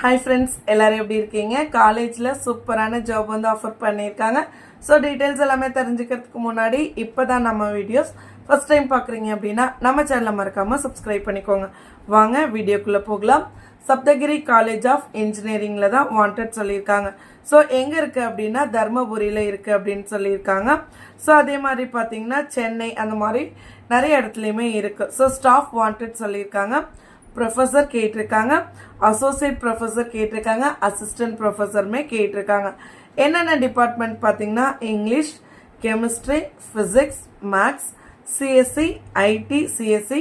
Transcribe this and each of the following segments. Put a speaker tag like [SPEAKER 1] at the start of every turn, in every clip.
[SPEAKER 1] Hi friends எல்லாரும் எப்படி இருக்கீங்க? காலேஜில் சூப்பரான ஜாப் வந்து ஆஃபர் பண்ணியிருக்காங்க. ஸோ டீட்டெயில்ஸ் எல்லாமே தெரிஞ்சுக்கிறதுக்கு முன்னாடி இப்போ தான் நம்ம வீடியோஸ் ஃபஸ்ட் டைம் பார்க்குறீங்க அப்படின்னா நம்ம சேனலை மறக்காமல் சப்ஸ்கிரைப் பண்ணிக்கோங்க. வாங்க வீடியோக்குள்ளே போகலாம். சப்தகிரி காலேஜ் ஆஃப் இன்ஜினியரிங்கில் தான் வாண்டட் சொல்லியிருக்காங்க. ஸோ எங்கே இருக்குது அப்படின்னா தர்மபுரியில் இருக்குது அப்படின்னு சொல்லியிருக்காங்க. ஸோ அதே மாதிரி பார்த்தீங்கன்னா சென்னை அந்த மாதிரி நிறைய இடத்துலையுமே இருக்குது ஸோ ஸ்டாஃப் வாண்டட் சொல்லியிருக்காங்க. ப்ரொஃபஸர் கேட்டிருக்காங்க. அசோசியேட் ப்ரொஃபஸர் கேட்டிருக்காங்க. அசிஸ்டன்ட் ப்ரொஃபஸருமே கேட்டிருக்காங்க. என்னென்ன டிபார்ட்மெண்ட் பார்த்தீங்கன்னா English chemistry physics maths CSC IT CSC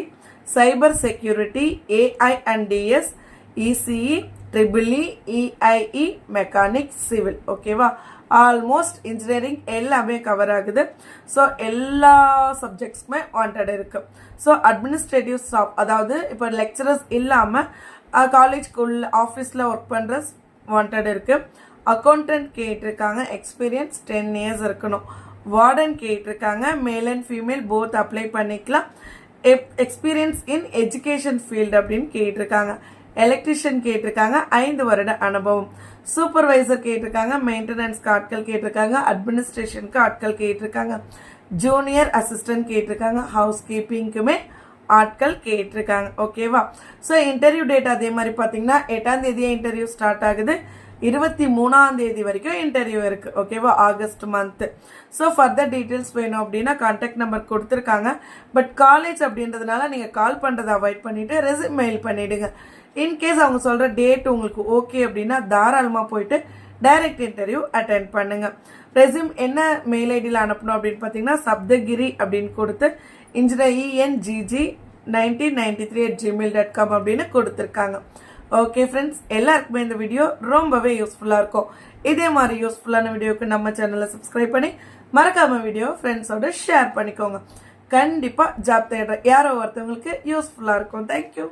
[SPEAKER 1] cyber security AI and DS ECE triple E EIE mechanic civil ஓகேவா ஆல்மோஸ்ட் இன்ஜினியரிங் எல்லாமே கவர் ஆகுது ஸோ எல்லா சப்ஜெக்ட்ஸுமே வாண்டட் இருக்கு ஸோ அட்மினிஸ்ட்ரேட்டிவ் ஸ்டாஃப் அதாவது இப்போ லெக்சரர்ஸ் இல்லாமல் காலேஜ்குள்ள ஆஃபீஸில் ஒர்க் பண்ணுற வாண்டட் இருக்கு அக்கௌண்டன்ட் கேட்டிருக்காங்க எக்ஸ்பீரியன்ஸ் டென் இயர்ஸ் இருக்கணும். வார்டன் கேட்டிருக்காங்க male and female both apply பண்ணிக்கலாம். எக்ஸ்பீரியன்ஸ் இன் எஜுகேஷன் ஃபீல்டு அப்படின்னு கேட்டிருக்காங்க. எலக்ட்ரிஷியன் கேட்டிருக்காங்க. ஐந்து வருட அனுபவம். சூப்பர்வைசர் கேட்டிருக்காங்க. மெயின்டெனன்ஸ்க்கு ஆட்கள் கேட்டிருக்காங்க. அட்மினிஸ்ட்ரேஷனுக்கு ஆட்கள் கேட்டிருக்காங்க. ஜூனியர் அசிஸ்டன்ட் கேட்டிருக்காங்க. ஹவுஸ் கீப்பிங்க்குமே ஆட்கள் கேட்டிருக்காங்க. ஓகேவா ஸோ இன்டர்வியூ டேட் அதே மாதிரி பார்த்தீங்கன்னா எட்டாம் தேதியே இன்டர்வியூ ஸ்டார்ட் ஆகுது. இருபத்தி மூணாம் தேதி வரைக்கும் இன்டர்வியூ இருக்கு. ஓகேவா August month so further details வேணும் அப்படின்னா கான்டாக்ட் நம்பர் கொடுத்துருக்காங்க. பட் காலேஜ் அப்படின்றதுனால நீங்கள் கால் பண்ணுறதை அவாய்ட் பண்ணிவிட்டு ரெசிம் மெயில் பண்ணிவிடுங்க இன்கேஸ் அவங்க சொல்கிற டேட் உங்களுக்கு ஓகே அப்படின்னா தாராளமாக போயிட்டு டைரக்ட் இன்டர்வியூ அட்டென்ட் பண்ணுங்க. ரெசியூம் என்ன மெயில் ஐடியில் அனுப்பணும் அப்படின்னு பார்த்தீங்கன்னா சப்தகிரி அப்படின்னு கொடுத்து engineer ENGG nineteen ninety three at Gmail dot com அப்படின்னு கொடுத்துருக்காங்க. ஓகே ஃப்ரெண்ட்ஸ் எல்லாருக்குமே இந்த வீடியோ ரொம்பவே யூஸ்ஃபுல்லாக இருக்கும். இதே மாதிரி யூஸ்ஃபுல்லான வீடியோக்கு நம்ம சேனலை சப்ஸ்கிரைப் பண்ணி மறக்காம வீடியோ ஃப்ரெண்ட்ஸோட ஷேர் பண்ணிக்கோங்க. கண்டிப்பாக ஜாப் தேடுற யாரோ ஒருத்தவங்களுக்கு யூஸ்ஃபுல்லாக இருக்கும். தேங்க்யூ